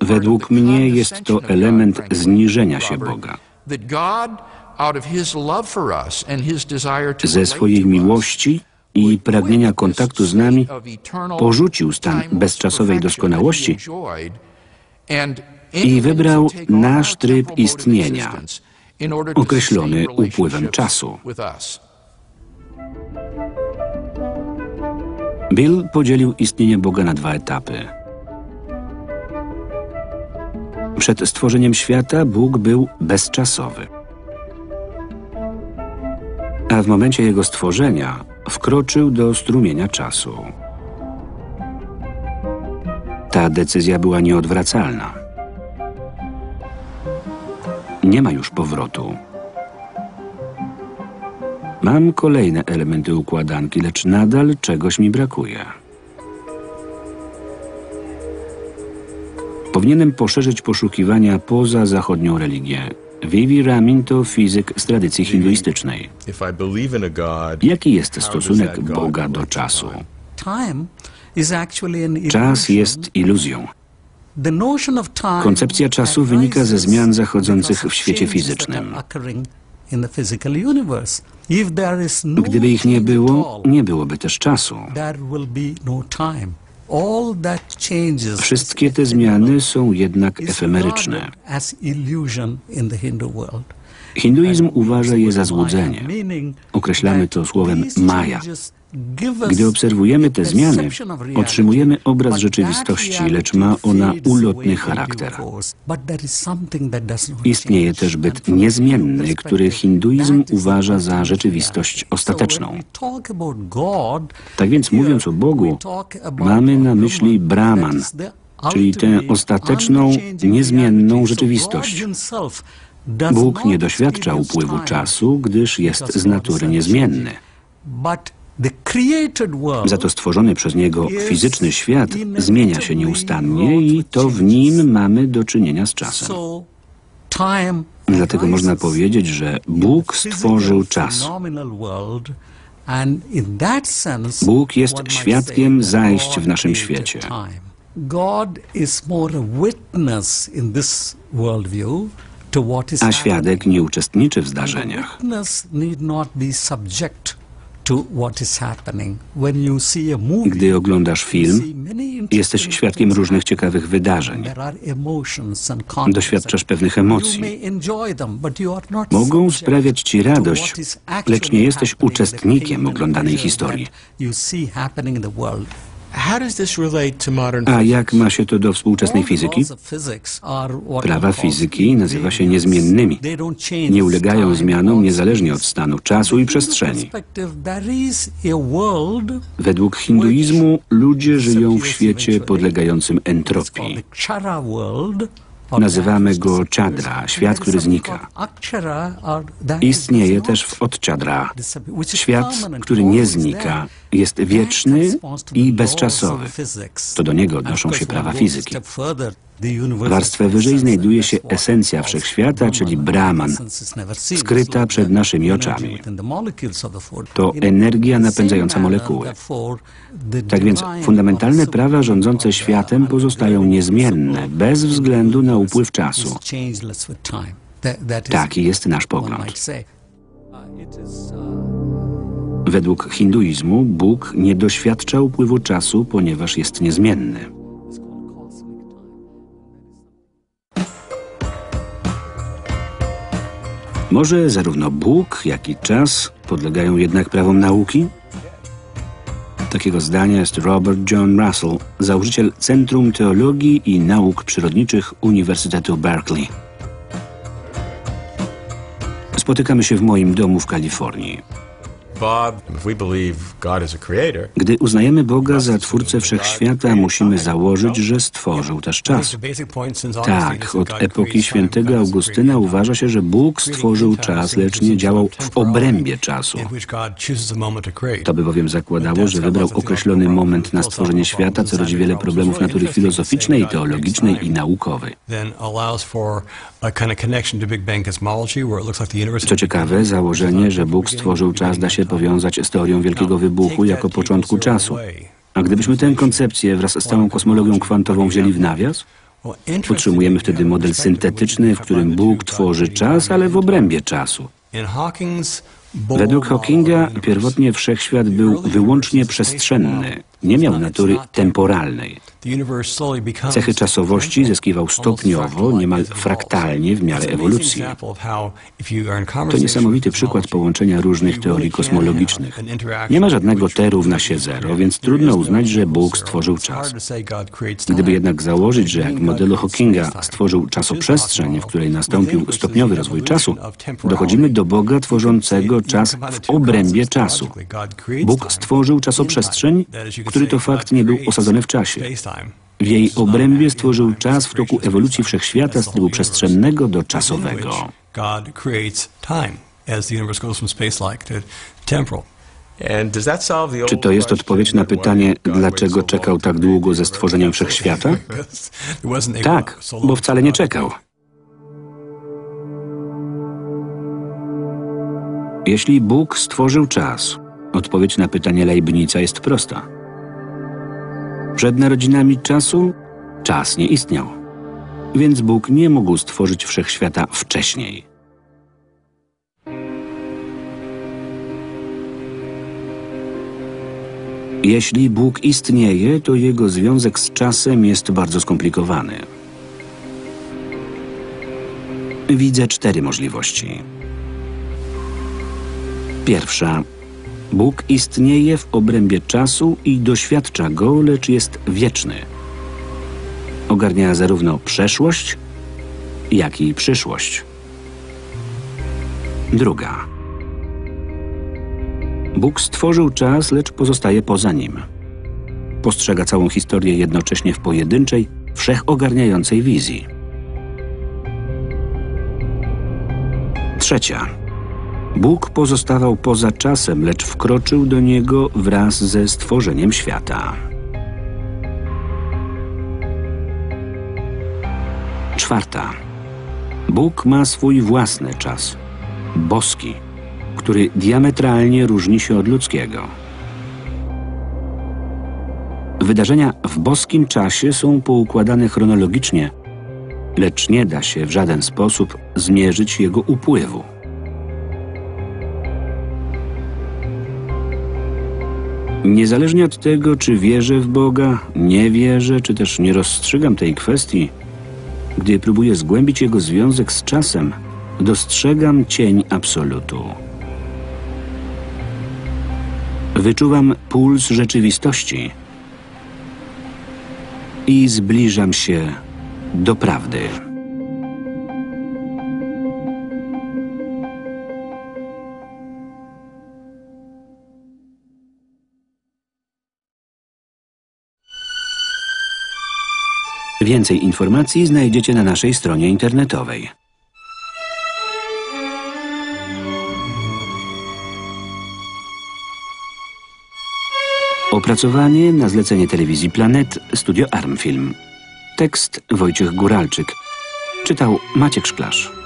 Według mnie jest to element zniżenia się Boga. Ze swojej miłości i pragnienia kontaktu z nami porzucił stan bezczasowej doskonałości i wybrał nasz tryb istnienia, określony upływem czasu. Bill podzielił istnienie Boga na dwa etapy. Przed stworzeniem świata Bóg był bezczasowy. A w momencie jego stworzenia wkroczył do strumienia czasu. Ta decyzja była nieodwracalna. Nie ma już powrotu. Mam kolejne elementy układanki, lecz nadal czegoś mi brakuje. Powinienem poszerzyć poszukiwania poza zachodnią religię. Vivi Ramin to fizyk z tradycji hinduistycznej. Jaki jest stosunek Boga do czasu? Czas jest iluzją. Koncepcja czasu wynika ze zmian zachodzących w świecie fizycznym. Gdyby ich nie było, nie byłoby też czasu. Wszystkie te zmiany są jednak efemeryczne. Hinduizm uważa je za złudzenie. Określamy to słowem Maya. Gdy obserwujemy te zmiany, otrzymujemy obraz rzeczywistości, lecz ma ona ulotny charakter. Istnieje też byt niezmienny, który hinduizm uważa za rzeczywistość ostateczną. Tak więc mówiąc o Bogu, mamy na myśli Brahman, czyli tę ostateczną, niezmienną rzeczywistość. Bóg nie doświadcza upływu czasu, gdyż jest z natury niezmienny. Za to stworzony przez Niego fizyczny świat zmienia się nieustannie i to w nim mamy do czynienia z czasem. Dlatego można powiedzieć, że Bóg stworzył czas. Bóg jest świadkiem zajść w naszym świecie. A świadek nie uczestniczy w zdarzeniach. Gdy oglądasz film, jesteś świadkiem różnych ciekawych wydarzeń. Doświadczasz pewnych emocji. Mogą sprawiać ci radość, lecz nie jesteś uczestnikiem oglądanej historii. A jak ma się to do współczesnej fizyki? Prawa fizyki nazywa się niezmiennymi. Nie ulegają zmianom niezależnie od stanu czasu i przestrzeni. Według hinduizmu ludzie żyją w świecie podlegającym entropii. Nazywamy go Chadra, świat, który znika. Istnieje też w Odchadra, świat, który nie znika, jest wieczny i bezczasowy. To do niego odnoszą się prawa fizyki. Warstwę wyżej znajduje się esencja wszechświata, czyli Brahman, skryta przed naszymi oczami. To energia napędzająca molekuły. Tak więc fundamentalne prawa rządzące światem pozostają niezmienne, bez względu na upływ czasu. Taki jest nasz pogląd. Według hinduizmu Bóg nie doświadcza upływu czasu, ponieważ jest niezmienny. Może zarówno Bóg, jak i czas podlegają jednak prawom nauki? Takiego zdania jest Robert John Russell, założyciel Centrum Teologii i Nauk Przyrodniczych Uniwersytetu Berkeley. Spotykamy się w moim domu w Kalifornii. Gdy uznajemy Boga za Twórcę Wszechświata, musimy założyć, że stworzył też czas. Tak, od epoki świętego Augustyna uważa się, że Bóg stworzył czas, lecz nie działał w obrębie czasu. To by bowiem zakładało, że wybrał określony moment na stworzenie świata, co rodzi wiele problemów natury filozoficznej, teologicznej i naukowej. Co ciekawe, założenie, że Bóg stworzył czas, da się powiązać z teorią Wielkiego Wybuchu jako początku czasu. A gdybyśmy tę koncepcję wraz z całą kosmologią kwantową wzięli w nawias, Utrzymujemy wtedy model syntetyczny, w którym Bóg tworzy czas, ale w obrębie czasu. Według Hawkinga pierwotnie wszechświat był wyłącznie przestrzenny, nie miał natury temporalnej. Cechy czasowości zyskiwał stopniowo, niemal fraktalnie w miarę ewolucji. To niesamowity przykład połączenia różnych teorii kosmologicznych. Nie ma żadnego T równa się zero, więc trudno uznać, że Bóg stworzył czas. Gdyby jednak założyć, że jak w modelu Hawkinga stworzył czasoprzestrzeń, w której nastąpił stopniowy rozwój czasu, dochodzimy do Boga tworzącego czas w obrębie czasu. Bóg stworzył czasoprzestrzeń, który to fakt nie był osadzony w czasie. W jej obrębie stworzył czas w toku ewolucji wszechświata z trybu przestrzennego do czasowego. Czy to jest odpowiedź na pytanie, dlaczego czekał tak długo ze stworzeniem wszechświata? Tak, bo wcale nie czekał. Jeśli Bóg stworzył czas, odpowiedź na pytanie Leibnica jest prosta. Przed narodzinami czasu czas nie istniał, więc Bóg nie mógł stworzyć wszechświata wcześniej. Jeśli Bóg istnieje, to jego związek z czasem jest bardzo skomplikowany. Widzę cztery możliwości. Pierwsza Bóg istnieje w obrębie czasu i doświadcza go, lecz jest wieczny. Ogarnia zarówno przeszłość, jak i przyszłość. Druga. Bóg stworzył czas, lecz pozostaje poza nim. Postrzega całą historię jednocześnie w pojedynczej, wszechogarniającej wizji. Trzecia. Bóg pozostawał poza czasem, lecz wkroczył do niego wraz ze stworzeniem świata. Czwarta. Bóg ma swój własny czas, boski, który diametralnie różni się od ludzkiego. Wydarzenia w boskim czasie są poukładane chronologicznie, lecz nie da się w żaden sposób zmierzyć jego upływu. Niezależnie od tego, czy wierzę w Boga, nie wierzę, czy też nie rozstrzygam tej kwestii, gdy próbuję zgłębić jego związek z czasem, dostrzegam cień absolutu. Wyczuwam puls rzeczywistości i zbliżam się do prawdy. Więcej informacji znajdziecie na naszej stronie internetowej. Opracowanie na zlecenie telewizji Planet Studio Armfilm. Tekst Wojciech Góralczyk. Czytał Maciek Szklarz.